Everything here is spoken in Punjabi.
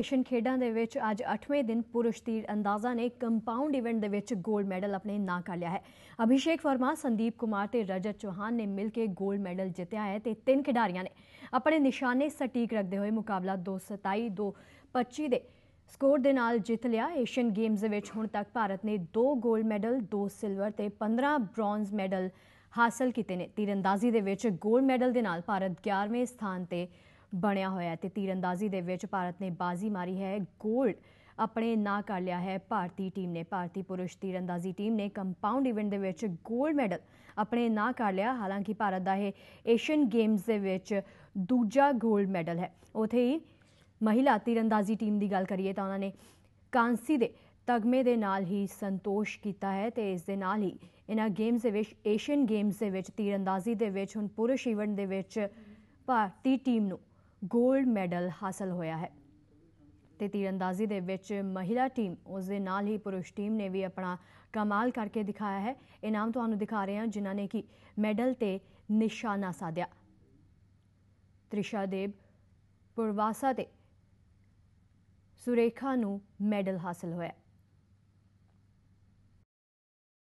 ਏਸ਼ੀਅਨ ਖੇਡਾਂ ਦੇ ਵਿੱਚ ਅੱਜ 8ਵੇਂ ਦਿਨ ਪੁਰਸ਼ ਤੀਰ ਅੰਦਾਜ਼ਾ ਨੇ ਕੰਪਾਊਂਡ ਇਵੈਂਟ ਦੇ ਵਿੱਚ ਗੋਲਡ ਮੈਡਲ ਆਪਣੇ ਨਾਂ ਕਰ ਲਿਆ ਹੈ। ਅਭਿਸ਼ੇਕ ਵਰਮਾ, ਸੰਦੀਪ ਕੁਮਾਰ ਤੇ ਰਜਤ ਚੌਹਾਨ ਨੇ ਮਿਲ ਕੇ ਗੋਲਡ ਮੈਡਲ ਜਿੱਤਿਆ ਹੈ ਤੇ ਤਿੰਨ ਖਿਡਾਰੀਆਂ ਨੇ ਆਪਣੇ ਨਿਸ਼ਾਨੇ ਸਟੀਕ ਰੱਖਦੇ ਹੋਏ ਮੁਕਾਬਲਾ 227 225 ਦੇ ਸਕੋਰ ਦੇ ਨਾਲ ਜਿੱਤ ਲਿਆ। ਏਸ਼ੀਅਨ ਗੇਮਸ ਦੇ ਵਿੱਚ ਹੁਣ ਤੱਕ ਭਾਰਤ ਨੇ 2 ਗੋਲਡ ਮੈਡਲ 2 ਸਿਲਵਰ ਤੇ 15 ਬ੍ਰੌਂਜ਼ ਮੈਡਲ ਹਾਸਲ ਕੀਤੇ ਨੇ। ਤੀਰਅੰਦਾਜ਼ੀ ਦੇ ਵਿੱਚ ਗੋਲਡ ਮੈਡਲ ਦੇ ਨਾਲ ਭਾਰਤ 11ਵੇਂ ਸਥਾਨ ਤੇ ਬਣਿਆ ਹੋਇਆ ਤੇ ਤੀਰੰਦਾਜ਼ੀ ਦੇ ਵਿੱਚ ਭਾਰਤ ਨੇ ਬਾਜ਼ੀ ਮਾਰੀ ਹੈ, ਗੋਲਡ ਆਪਣੇ ਨਾਂ ਕਰ ਲਿਆ ਹੈ ਭਾਰਤੀ ਟੀਮ ਨੇ। ਭਾਰਤੀ ਪੁਰਸ਼ ਤੀਰੰਦਾਜ਼ੀ ਟੀਮ ਨੇ ਕੰਪਾਊਂਡ ਇਵੈਂਟ ਦੇ ਵਿੱਚ ਗੋਲਡ ਮੈਡਲ ਆਪਣੇ ਨਾਂ ਕਰ ਲਿਆ। ਹਾਲਾਂਕਿ ਭਾਰਤ ਦਾ ਇਹ ਏਸ਼ੀਅਨ ਗੇਮਸ ਦੇ ਵਿੱਚ ਦੂਜਾ ਗੋਲਡ ਮੈਡਲ ਹੈ। ਉਥੇ ਹੀ ਮਹਿਲਾ ਤੀਰੰਦਾਜ਼ੀ ਟੀਮ ਦੀ ਗੱਲ ਕਰੀਏ ਤਾਂ ਉਹਨਾਂ ਨੇ ਕਾਂਸੀ ਦੇ ਤਗਮੇ ਦੇ ਨਾਲ ਹੀ ਸੰਤੋਸ਼ ਕੀਤਾ ਹੈ ਤੇ ਇਸ ਦੇ ਨਾਲ ਹੀ ਇਹਨਾਂ ਗੇਮਸ ਦੇ ਵਿੱਚ ਏਸ਼ੀਅਨ ਗੇਮਸ ਦੇ ਵਿੱਚ ਤੀਰੰਦਾਜ਼ੀ ਦੇ ਵਿੱਚ ਹੁਣ ਪੁਰਸ਼ ਇਵੈਂਟ ਦੇ ਵਿੱਚ ਭਾਰਤੀ ਟੀਮ ਨੂੰ 골ਡ ਮੈਡਲ ਹਾਸਲ ਹੋਇਆ ਹੈ। ਤੇ ਤੀਰੰਦਾਜ਼ੀ ਦੇ ਵਿੱਚ ਮਹਿਲਾ ਟੀਮ ਉਸ ਦੇ ਨਾਲ ਹੀ ਪੁਰਸ਼ ਟੀਮ ਨੇ ਵੀ ਆਪਣਾ ਕਮਾਲ ਕਰਕੇ ਦਿਖਾਇਆ ਹੈ। ਇਨਾਮ ਤੁਹਾਨੂੰ ਦਿਖਾ ਰਹੇ ਹਾਂ ਜਿਨ੍ਹਾਂ ਨੇ ਕਿ ਮੈਡਲ ਤੇ ਨਿਸ਼ਾਨਾ ਸਾਧਿਆ। ਤ੍ਰਿਸ਼ਾ ਦੇਵ, ਪੁਰਵਾਸਾ ਤੇ ਸੁਰੇਖਾ ਨੂੰ ਮੈਡਲ ਹਾਸਲ ਹੋਇਆ।